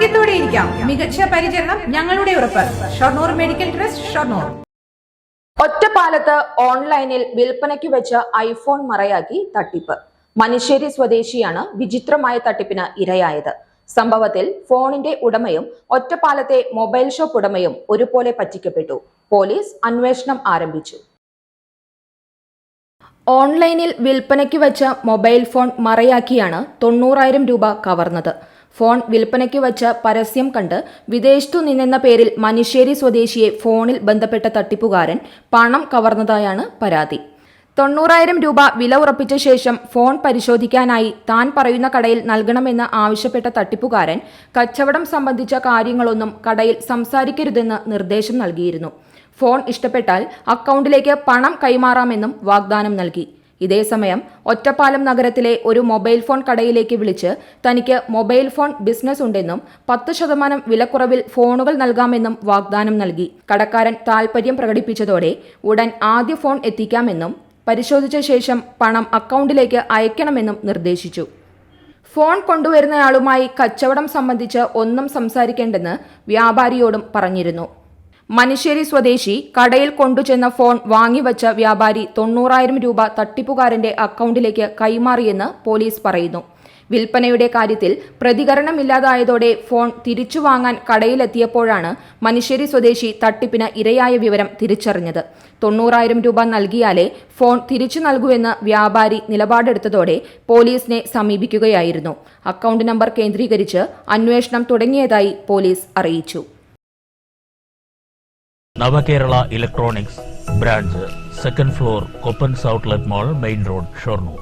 ആരോഗ്യത്തോടെ ഇരിക്കാം. മികച്ച പരിചരണം ഞങ്ങളുടെ ഉറപ്പ്. Shoranur medical trust Shoranur. ഒറ്റപ്പാലത്ത് ഓൺലൈനിൽ വിൽപ്പനയ്ക്ക് വെച്ച ഐഫോൺ മറയാക്കി തട്ടിപ്പ്. മനുശ്ശേരി സ്വദേശിയാണ് വിചിത്രമായ തട്ടിപ്പിന് ഇരയായത്. സംഭവത്തിൽ ഫോണിന്റെ ഉടമയും ഒറ്റപ്പാലത്തെ മൊബൈൽ ഷോപ്പ് ഉടമയും ഒരുപോലെ പറ്റിക്കപ്പെട്ടു. പോലീസ് അന്വേഷണം ആരംഭിച്ചു. ഓൺലൈനിൽ വിൽപ്പനയ്ക്ക് വെച്ച മൊബൈൽ ഫോൺ മറയാക്കിയാണ് തൊണ്ണൂറായിരം രൂപ കവർന്നത്. ഫോൺ വിൽപ്പനയ്ക്ക് വച്ച പരസ്യം കണ്ട് വിദേശത്തു നിന്നെന്ന പേരിൽ മനുഷ്യേരി സ്വദേശിയെ ഫോണിൽ ബന്ധപ്പെട്ട തട്ടിപ്പുകാരൻ പണം കവർന്നതായാണ് പരാതി. തൊണ്ണൂറായിരം രൂപ വില ഉറപ്പിച്ച ശേഷം ഫോൺ പരിശോധിക്കാനായി താൻ പറയുന്ന കടയിൽ നൽകണമെന്ന് ആവശ്യപ്പെട്ട തട്ടിപ്പുകാരൻ കച്ചവടം സംബന്ധിച്ച കാര്യങ്ങളൊന്നും കടയിൽ സംസാരിക്കരുതെന്ന് നിർദ്ദേശം നൽകിയിരുന്നു. ഫോൺ ഇഷ്ടപ്പെട്ടാൽ അക്കൗണ്ടിലേക്ക് പണം കൈമാറാമെന്നും വാഗ്ദാനം നൽകി. ഇതേസമയം ഒറ്റപ്പാലം നഗരത്തിലെ ഒരു മൊബൈൽ ഫോൺ കടയിലേക്ക് വിളിച്ച് തനിക്ക് മൊബൈൽ ഫോൺ ബിസിനസ് ഉണ്ടെന്നും പത്ത് ശതമാനം വിലക്കുറവിൽ ഫോണുകൾ നൽകാമെന്നും വാഗ്ദാനം നൽകി. കടക്കാരൻ താൽപര്യം പ്രകടിപ്പിച്ചതോടെ ഉടൻ ആദ്യ ഫോൺ എത്തിക്കാമെന്നും പരിശോധിച്ച ശേഷം പണം അക്കൗണ്ടിലേക്ക് അയക്കണമെന്നും നിർദ്ദേശിച്ചു. ഫോൺ കൊണ്ടുവരുന്നയാളുമായി കച്ചവടം സംബന്ധിച്ച് ഒന്നും സംസാരിക്കേണ്ടെന്ന് വ്യാപാരിയോടും പറഞ്ഞിരുന്നു. മനുശ്ശേരി സ്വദേശി കടയിൽ കൊണ്ടുചെന്ന ഫോൺ വാങ്ങിവച്ച വ്യാപാരി തൊണ്ണൂറായിരം രൂപ തട്ടിപ്പുകാരന്റെ അക്കൗണ്ടിലേക്ക് കൈമാറിയെന്ന് പോലീസ് പറയുന്നു. വിൽപ്പനയുടെ കാര്യത്തിൽ പ്രതികരണമില്ലാതായതോടെ ഫോൺ തിരിച്ചു വാങ്ങാൻ കടയിലെത്തിയപ്പോഴാണ് മനുഷ്യരി സ്വദേശി തട്ടിപ്പിന് ഇരയായ വിവരം തിരിച്ചറിഞ്ഞത്. തൊണ്ണൂറായിരം രൂപ നൽകിയാലേ ഫോൺ തിരിച്ചു നൽകുവെന്ന് വ്യാപാരി നിലപാടെടുത്തതോടെ പോലീസിനെ സമീപിക്കുകയായിരുന്നു. അക്കൗണ്ട് നമ്പർ കേന്ദ്രീകരിച്ച് അന്വേഷണം തുടങ്ങിയതായി പോലീസ് അറിയിച്ചു. Navakerala electronics branch second floor കൊപ്പൻസ് outlet mall main road Shoranur.